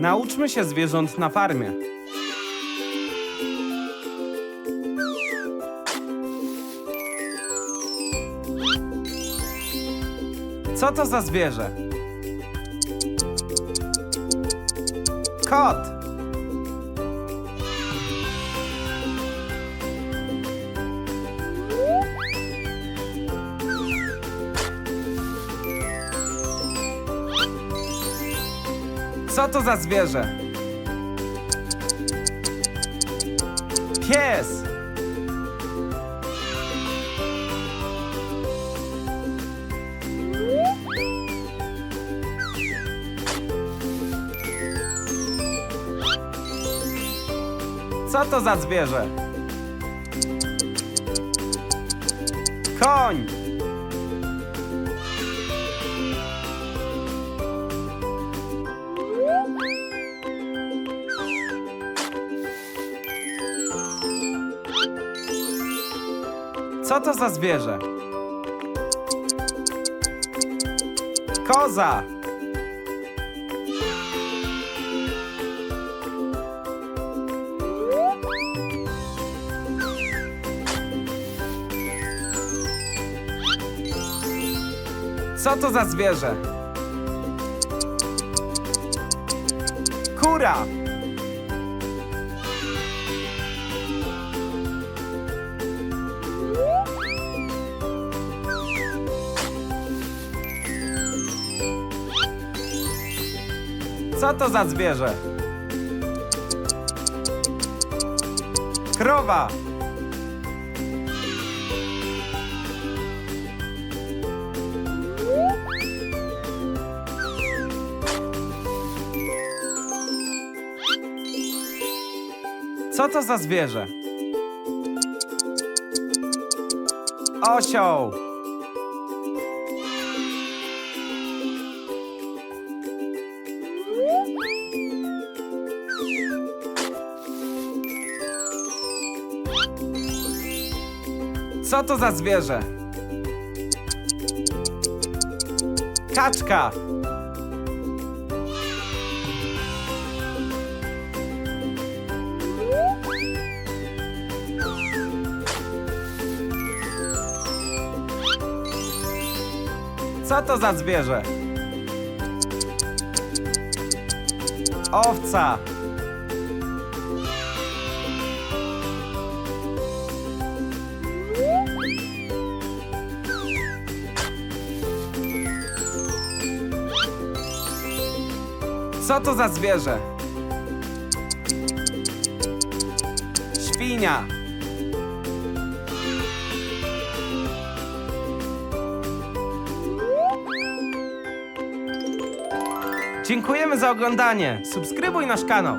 Nauczmy się zwierząt na farmie. Co to za zwierzę? Kot. Co to za zwierzę? Pies. Co to za zwierzę? Koń. Co to za zwierzę? Koza. Co to za zwierzę? Kura. Co to za zwierzę? Krowa. Co to za zwierzę? Osioł. Co to za zwierzę? Kaczka. Co to za zwierzę? Owca. Co to za zwierzę? Świnia. Dziękujemy za oglądanie. Subskrybuj nasz kanał.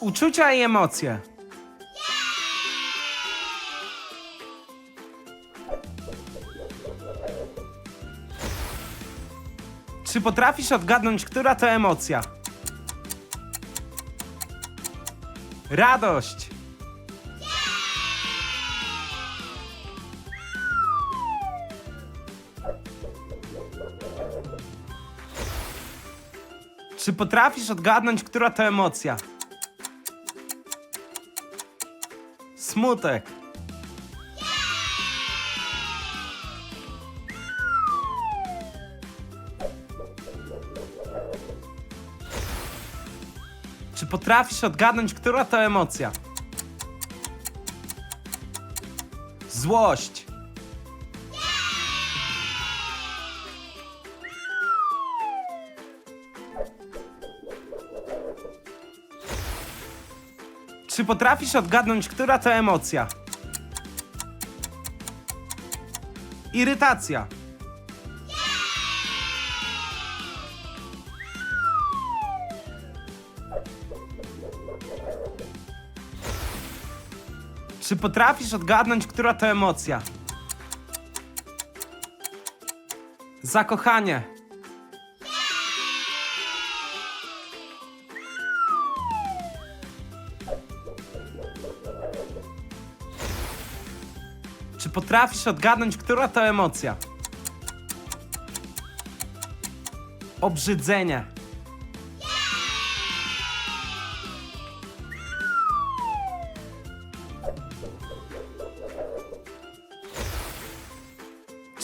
Uczucia i emocje. Czy potrafisz odgadnąć, która to emocja? Radość. Czy potrafisz odgadnąć, która to emocja? Smutek. Potrafisz odgadnąć, która to emocja? Złość. Czy potrafisz odgadnąć, która to emocja? Irytacja. Czy potrafisz odgadnąć, która to emocja? Zakochanie. Czy potrafisz odgadnąć, która to emocja? Obrzydzenie.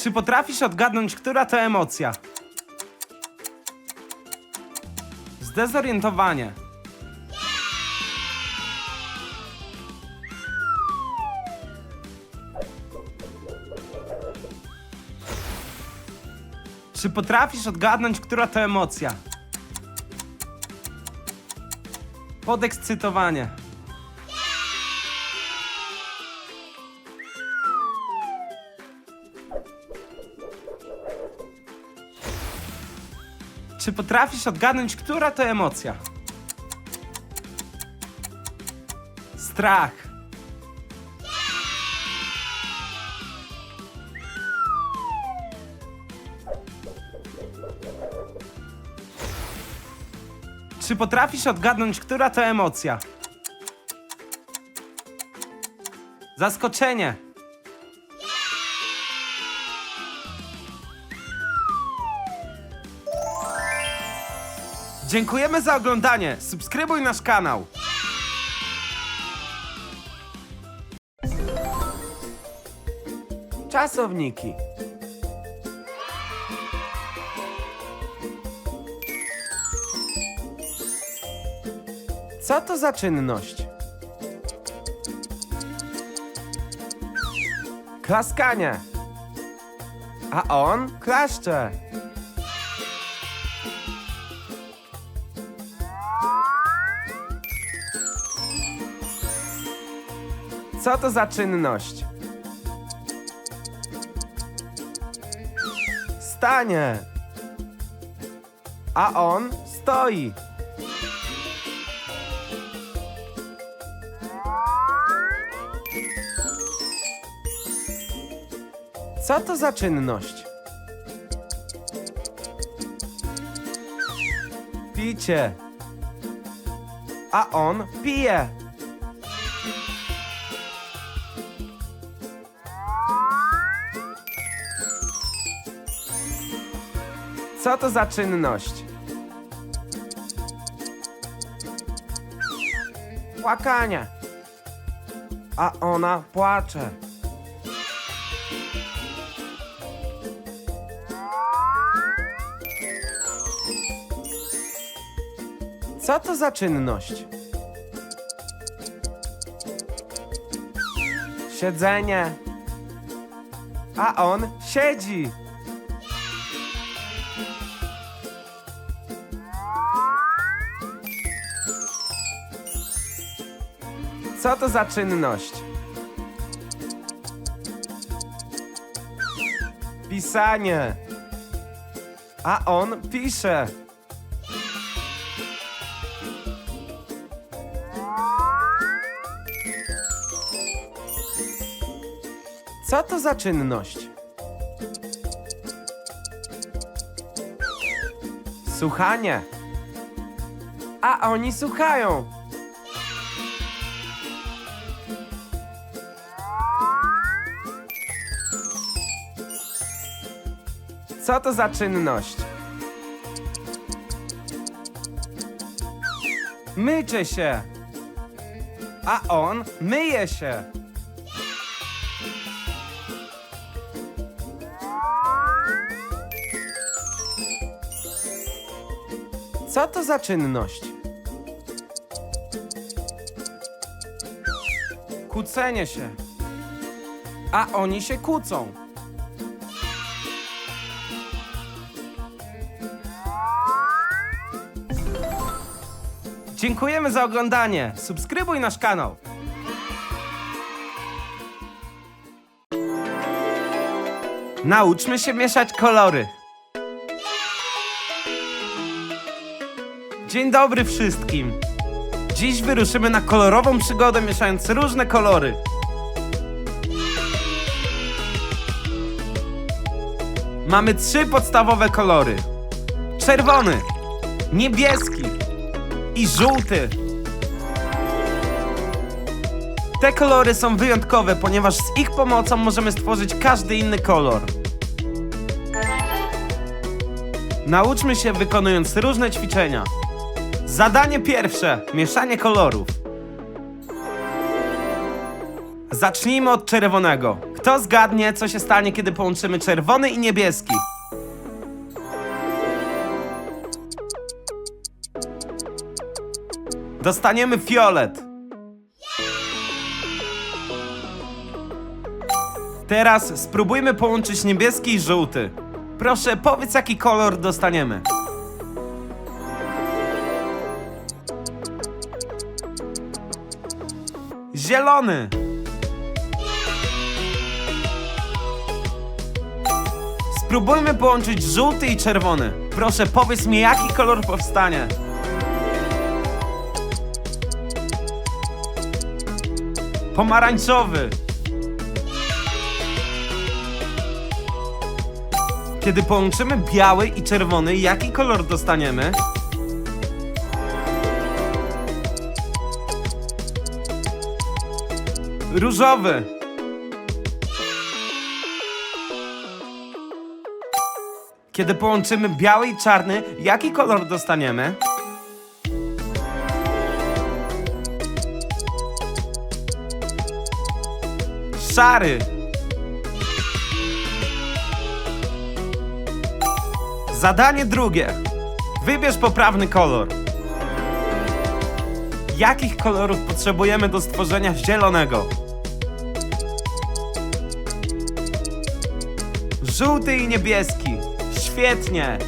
Czy potrafisz odgadnąć, która to emocja? Zdezorientowanie. Czy potrafisz odgadnąć, która to emocja? Podekscytowanie. Czy potrafisz odgadnąć, która to emocja? Strach. Czy potrafisz odgadnąć, która to emocja? Zaskoczenie. Dziękujemy za oglądanie. Subskrybuj nasz kanał. Czasowniki. Co to za czynność? Klaskanie. A on klaszcze. Co to za czynność? Stanie. A on stoi. Co to za czynność? Picie. A on pije. Co to za czynność? Płakanie. A ona płacze. Co to za czynność? Siedzenie. A on siedzi. Co to za czynność? Pisanie. A on pisze. Co to za czynność? Słuchanie. A oni słuchają. Co to za czynność? Mycie się. A on myje się. Co to za czynność? Kłócenie się. A oni się kłócą. Dziękujemy za oglądanie. Subskrybuj nasz kanał. Nauczmy się mieszać kolory. Dzień dobry wszystkim. Dziś wyruszymy na kolorową przygodę mieszając różne kolory. Mamy trzy podstawowe kolory: czerwony, niebieski i żółty. Te kolory są wyjątkowe, ponieważ z ich pomocą możemy stworzyć każdy inny kolor. Nauczmy się wykonując różne ćwiczenia. Zadanie pierwsze: mieszanie kolorów. Zacznijmy od czerwonego. Kto zgadnie, co się stanie, kiedy połączymy czerwony i niebieski? Dostaniemy fiolet. Teraz spróbujmy połączyć niebieski i żółty. Proszę, powiedz jaki kolor dostaniemy. Zielony. Spróbujmy połączyć żółty i czerwony. Proszę, powiedz mi jaki kolor powstanie. Pomarańczowy. Kiedy połączymy biały i czerwony, jaki kolor dostaniemy? Różowy. Kiedy połączymy biały i czarny, jaki kolor dostaniemy? Szary. Zadanie drugie. Wybierz poprawny kolor. Jakich kolorów potrzebujemy do stworzenia zielonego? Żółty i niebieski. Świetnie.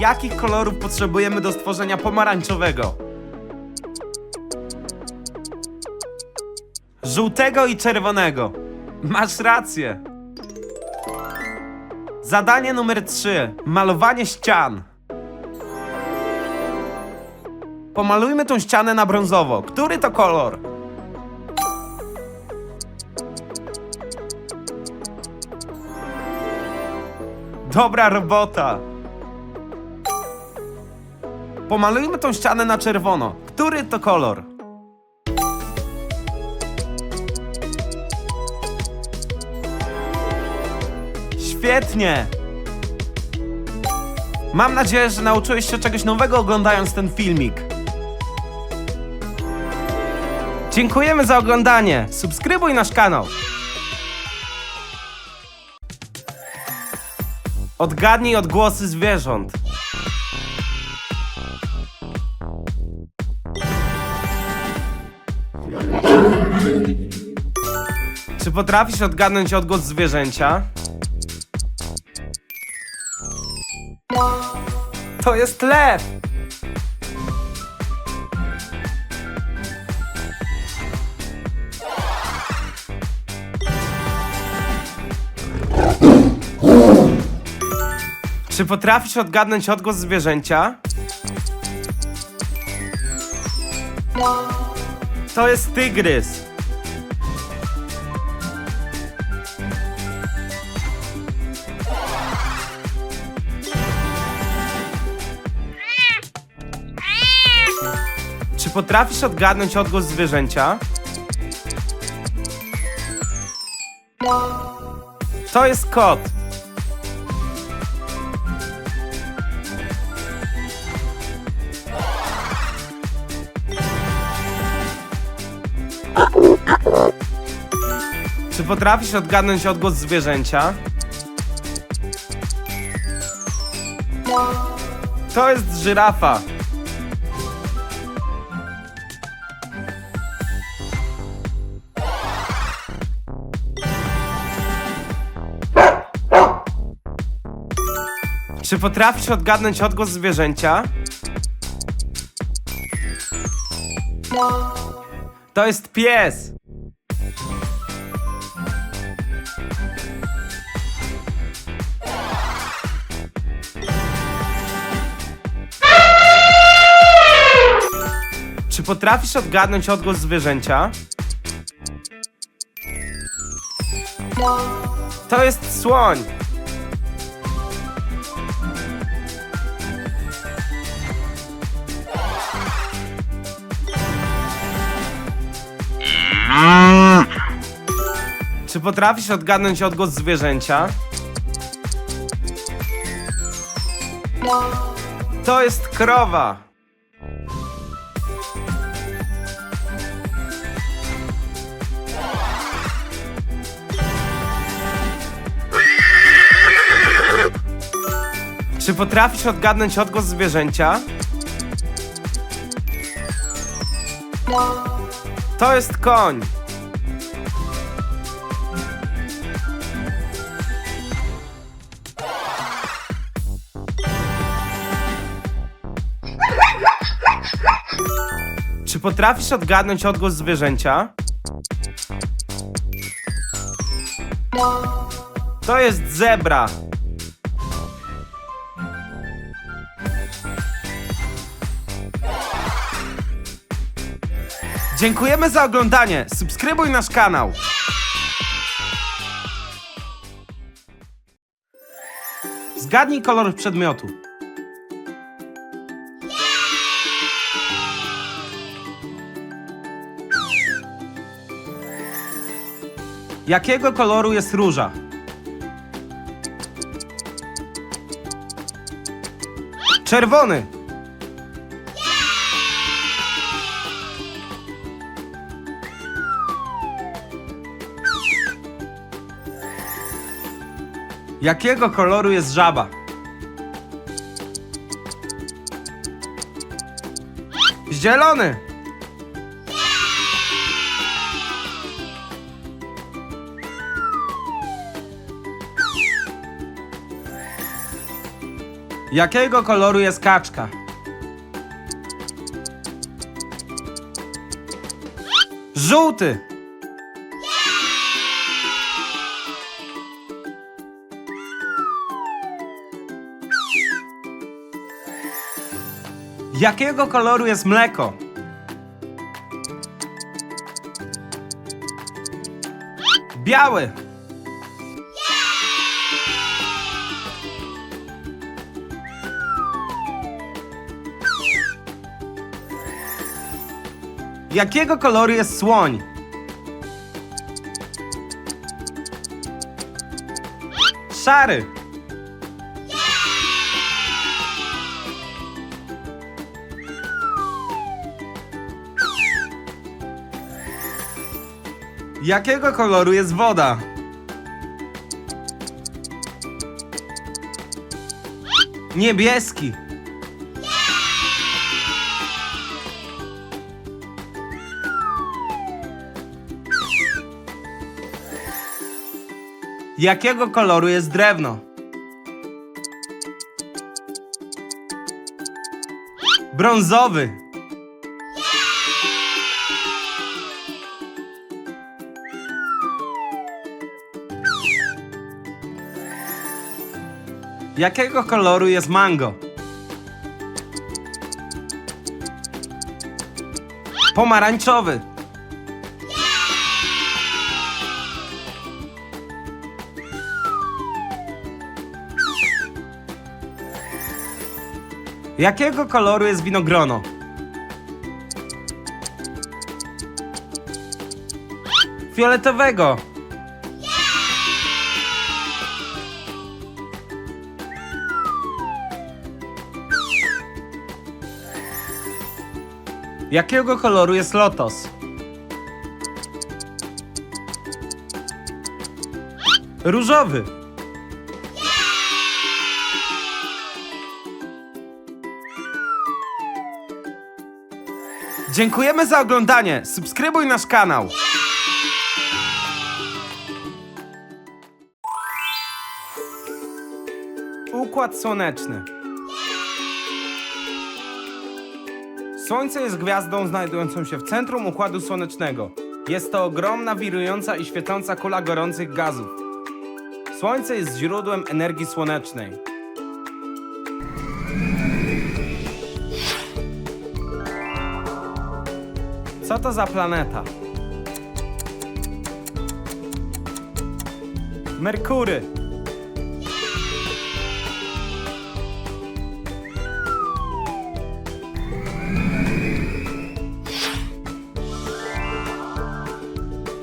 Jakich kolorów potrzebujemy do stworzenia pomarańczowego? Żółtego i czerwonego. Masz rację. Zadanie numer 3. Malowanie ścian. Pomalujmy tą ścianę na brązowo. Który to kolor? Dobra robota. Pomalujmy tą ścianę na czerwono. Który to kolor? Świetnie! Mam nadzieję, że nauczyłeś się czegoś nowego oglądając ten filmik. Dziękujemy za oglądanie. Subskrybuj nasz kanał. Odgadnij odgłosy zwierząt. Czy potrafisz odgadnąć odgłos zwierzęcia? To jest lew! Czy potrafisz odgadnąć odgłos zwierzęcia? To jest tygrys. Potrafisz odgadnąć odgłos zwierzęcia? To jest kot. Czy potrafisz odgadnąć odgłos zwierzęcia? To jest żyrafa. Czy potrafisz odgadnąć odgłos zwierzęcia? To jest pies. Czy potrafisz odgadnąć odgłos zwierzęcia? To jest słoń. Potrafisz odgadnąć odgłos zwierzęcia? To jest krowa. Czy potrafisz odgadnąć odgłos zwierzęcia? To jest koń. Potrafisz odgadnąć odgłos zwierzęcia? To jest zebra. Dziękujemy za oglądanie. Subskrybuj nasz kanał. Zgadnij kolor przedmiotu. Jakiego koloru jest róża? Czerwony. Jakiego koloru jest żaba? Zielony. Jakiego koloru jest kaczka? Żółty. Jakiego koloru jest mleko? Biały. Jakiego koloru jest słoń? Szary. Jakiego koloru jest woda? Niebieski. Jakiego koloru jest drewno? Brązowy. Jakiego koloru jest mango? Pomarańczowy. Jakiego koloru jest winogrono? Fioletowego. Jakiego koloru jest lotos? Różowy. Dziękujemy za oglądanie. Subskrybuj nasz kanał. Układ Słoneczny. Słońce jest gwiazdą znajdującą się w centrum Układu Słonecznego. Jest to ogromna, wirująca i świecąca kula gorących gazów. Słońce jest źródłem energii słonecznej. Co to za planeta? Merkury.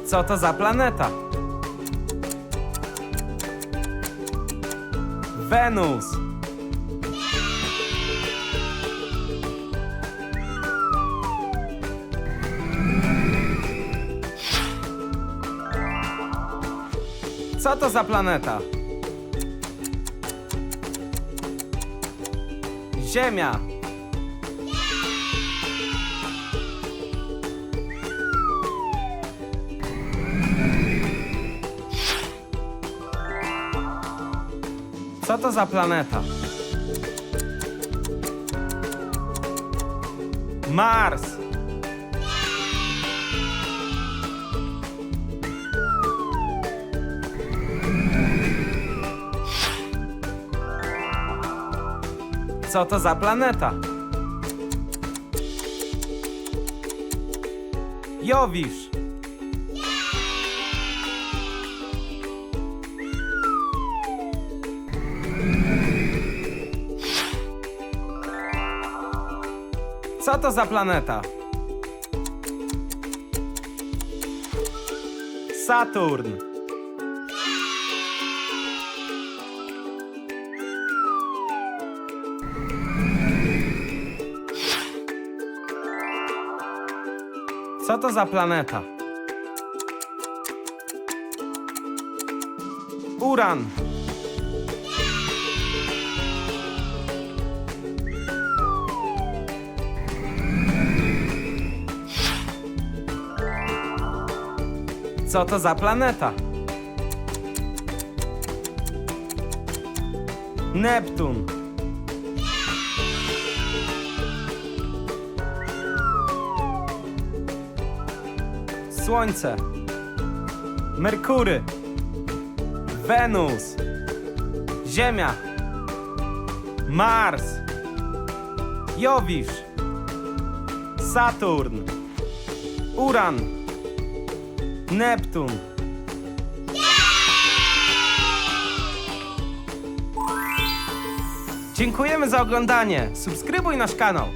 Co to za planeta? Wenus. Co to za planeta? Ziemia. Co to za planeta? Mars. Co to za planeta? Jowisz. Co to za planeta? Saturn. To za planeta? Uran. Co to za planeta? Neptun. Słońce. Merkury. Wenus. Ziemia. Mars. Jowisz. Saturn. Uran. Neptun. Dziękujemy za oglądanie. Subskrybuj nasz kanał.